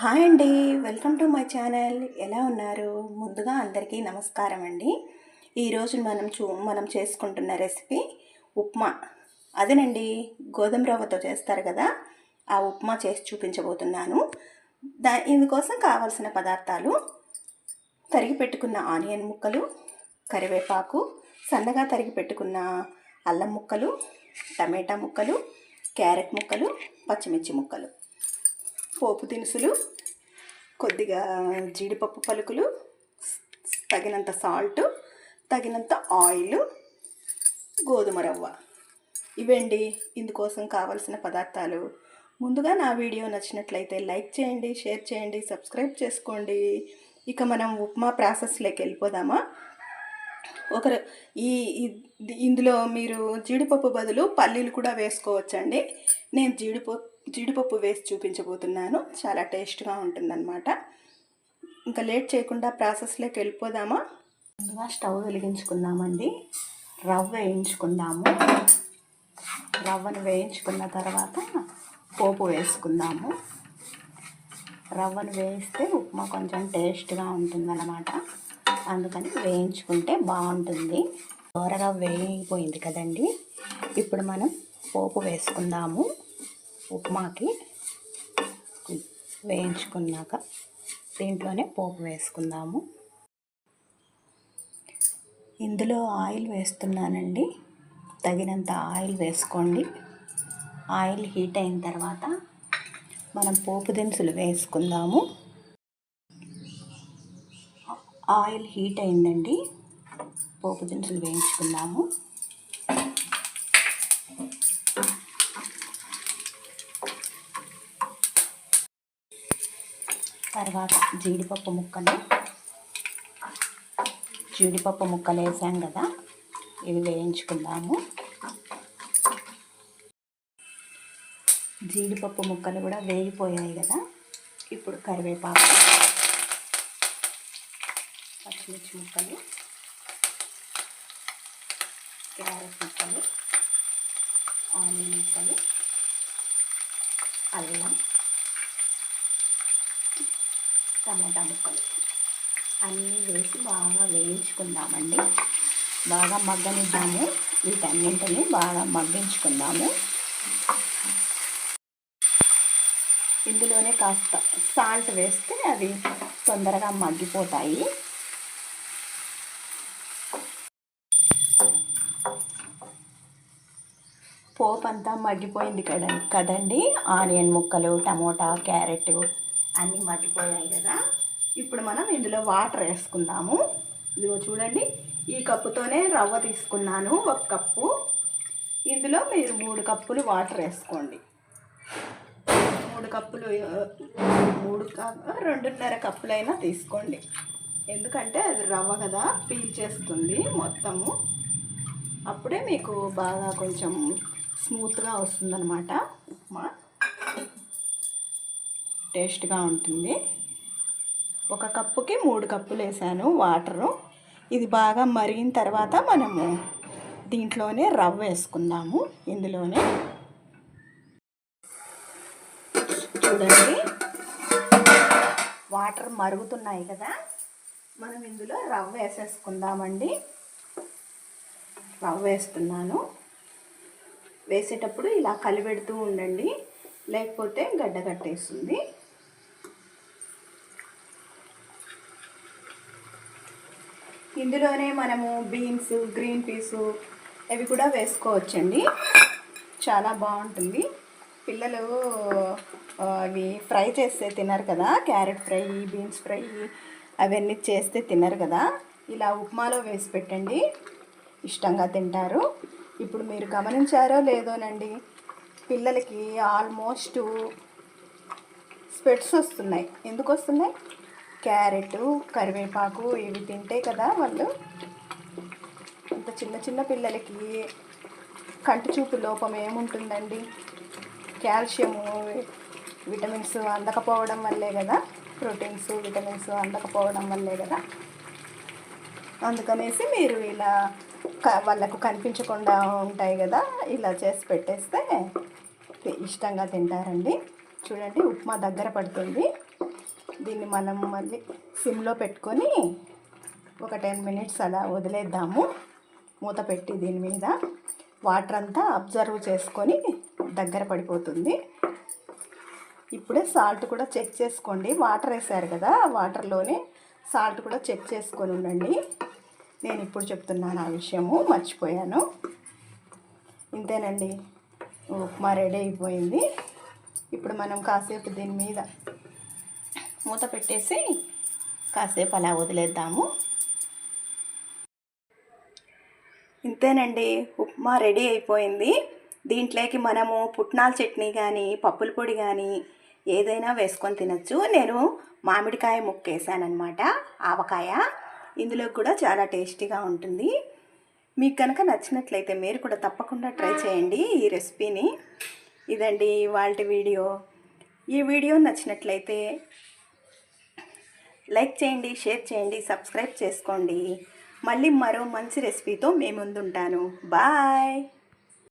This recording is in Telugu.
హాయ్ అండి. Welcome to my channel. ఎలా ఉన్నారు? ముందుగా అందరికీ నమస్కారం అండి. ఈరోజు మనం చూ మనం చేసుకుంటున్న రెసిపీ ఉప్మా. అదేనండి గోధుమ రవ్వతో చేస్తారు కదా ఆ ఉప్మా చేసి చూపించబోతున్నాను. దా ఇందుకోసం కావలసిన పదార్థాలు తరిగి పెట్టుకున్న ఆనియన్ ముక్కలు కరివేపాకు సన్నగా తరిగి పెట్టుకున్న అల్లం ముక్కలు టమాటా ముక్కలు క్యారెట్ ముక్కలు పచ్చిమిర్చి ముక్కలు. పోపు దినుసులు కొద్దిగా జీడిపప్పు పలుకులు తగినంత సాల్ట్ తగినంత ఆయిల్ గోధుమ రవ్వ. ఇవండి ఇందుకోసం కావలసిన పదార్థాలు. ముందుగా నా వీడియో నచ్చినట్లయితే లైక్ చేయండి షేర్ చేయండి సబ్స్క్రైబ్ చేసుకోండి. ఇక మనం ఉప్మా ప్రాసెస్లోకి వెళ్ళిపోదామా? ఒకరు ఈ ఈ- ఇందులో మీరు జీడిపప్పు బదులు పల్లీలు కూడా వేసుకోవచ్చండి. నేను జీడిపప్పు జీడిపప్పు వేసి చూపించబోతున్నాను. చాలా టేస్ట్గా ఉంటుందన్నమాట. ఇంకా లేట్ చేయకుండా ప్రాసెస్లోకి వెళ్ళిపోదామా? ముందుగా స్టవ్ వెలిగించుకుందామండి. రవ్వ వేయించుకుందాము. రవ్వను వేయించుకున్న తర్వాత పోపు వేసుకుందాము. రవ్వను వేస్తే ఉప్మా కొంచెం టేస్ట్గా ఉంటుందన్నమాట. అందుకని వేయించుకుంటే బాగుంటుంది. త్వరగా వేయిపోయింది కదండి. ఇప్పుడు మనం పోపు వేసుకుందాము. ఉప్మాకి వేయించుకున్నాక దీంట్లోనే పోపు వేసుకుందాము. ఇందులో ఆయిల్ వేస్తున్నానండి. తగినంత ఆయిల్ వేసుకోండి. ఆయిల్ హీట్ అయిన తర్వాత మనం పోపు దినుసులు వేసుకుందాము. ఆయిల్ హీట్ అయిందండి. పోపు దినుసులు వేయించుకుందాము. తర్వాత జీడిపప్పు ముక్కలు. జీడిపప్పు ముక్కలు వేసాం కదా ఇవి వేయించుకుందాము. జీడిపప్పు ముక్కలు కూడా వేగిపోయాయి కదా ఇప్పుడు కరివేపాకు పచ్చిమిర్చి ముక్కలు క్యారెట్ ముక్కలు ఆనియన్ ముక్కలు అల్లం. టమాటా ముక్కలు. అన్నీ వేసి బాగా వేయించుకుందామండి. బాగా మగ్గనిద్దాము. వీటన్నింటిని బాగా మగ్గించుకుందాము. ఇందులోనే కాస్త సాల్ట్ వేస్తే అవి తొందరగా మగ్గిపోతాయి. పోపు అంతా మగ్గిపోయింది కదండి కదండి? ఆనియన్ ముక్కలు టమోటా క్యారెట్ అన్నీ మగ్గిపోయాయి కదా. ఇప్పుడు మనం ఇందులో వాటర్ వేసుకుందాము. ఇదిగో చూడండి ఈ కప్పుతోనే రవ్వ తీసుకున్నాను ఒక కప్పు. ఇందులో మీరు మూడు కప్పులు వాటర్ వేసుకోండి. మూడు కప్పులు మూడు రెండున్నర కప్పులైనా తీసుకోండి. ఎందుకంటే అది రవ్వ కదా పీల్చేస్తుంది మొత్తము. అప్పుడే మీకు బాగా కొంచెం స్మూత్గా వస్తుందన్నమాట ఉప్మా. టేస్ట్గా ఉంటుంది. ఒక కప్పుకి మూడు కప్పులు వేసాను వాటరు. ఇది బాగా మరిగిన తర్వాత మనము దీంట్లోనే రవ్వ వేసుకుందాము ఇందులోనే. చూడండి. వాటర్ మరుగుతున్నాయి కదా. మనం ఇందులో రవ్వ వేసేసుకుందామండి. రవ్వ వేస్తున్నాను. వేసేటప్పుడు ఇలా కలిపెడుతూ ఉండండి. లేకపోతే గడ్డ కట్టేస్తుంది. ఇందులోనే మనము బీన్స్ గ్రీన్ పీసు అవి కూడా వేసుకోవచ్చండి. చాలా బాగుంటుంది. పిల్లలు అవి ఫ్రై చేస్తే తినరు కదా క్యారెట్ ఫ్రై బీన్స్ ఫ్రై అవన్నీ చేస్తే తినరు కదా. ఇలా ఉప్మాలో వేసి పెట్టండి. ఇష్టంగా తింటారు. ఇప్పుడు మీరు గమనించారో లేదోనండి పిల్లలకి ఆల్మోస్ట్ స్పెట్స్ వస్తున్నాయి. ఎందుకు వస్తున్నాయి? క్యారెట్ కరివేపాకు ఇవి తింటే కదా వాళ్ళు ఇంత చిన్న చిన్న పిల్లలకి కంటి చూపు లోపం ఏముంటుందండి? కాల్షియము విటమిన్స్ అందకపోవడం వల్లే కదా ప్రోటీన్స్ విటమిన్స్ అందకపోవడం వల్లే కదా అందుకనేసి మీరు ఇలా వాళ్ళకు కనిపించకుండా ఉంటాయి కదా ఇలా చేసి పెట్టేస్తే ఇష్టంగా తింటారండి. చూడండి ఉప్మా దగ్గర పడుతుంది. దీన్ని మనం మళ్ళీ సిమ్లో పెట్టుకొని ఒక టెన్ మినిట్స్ అలా వదిలేద్దాము. మూత పెట్టి దీని మీద వాటర్ అంతా అబ్జర్వ్ చేసుకొని దగ్గర పడిపోతుంది. ఇప్పుడే సాల్ట్ కూడా చెక్ చేసుకోండి. వాటర్ వేసారు కదా వాటర్లోనే సాల్ట్ కూడా చెక్ చేసుకొని ఉండండి. నేను ఇప్పుడు చెప్తున్నాను ఆ విషయము మర్చిపోయాను. ఇంతేనండి. ఉప్మా రెడీ అయిపోయింది. ఇప్పుడు మనం కాసేపు దీని మీద మూత పెట్టేసి కాసేపు అలా వదిలేద్దాము. ఇంతేనండి ఉప్మా రెడీ అయిపోయింది. దీంట్లోకి మనము పుట్నాల చట్నీ కానీ పప్పుల పొడి కానీ ఏదైనా వేసుకొని తినచ్చు. నేను మామిడికాయ ముక్కేసానమాట ఆవకాయ. ఇందులో కూడా చాలా టేస్టీగా ఉంటుంది. మీకు కనుక నచ్చినట్లయితే మీరు కూడా తప్పకుండా ట్రై చేయండి ఈ రెసిపీని. ఇదండి వాళ్ళ వీడియో. ఈ వీడియో నచ్చినట్లయితే లైక్ చేయండి షేర్ చేయండి సబ్స్క్రైబ్ చేసుకోండి. మళ్ళీ మరో మంచి రెసిపీతో మేము ముందుంటాను. బాయ్!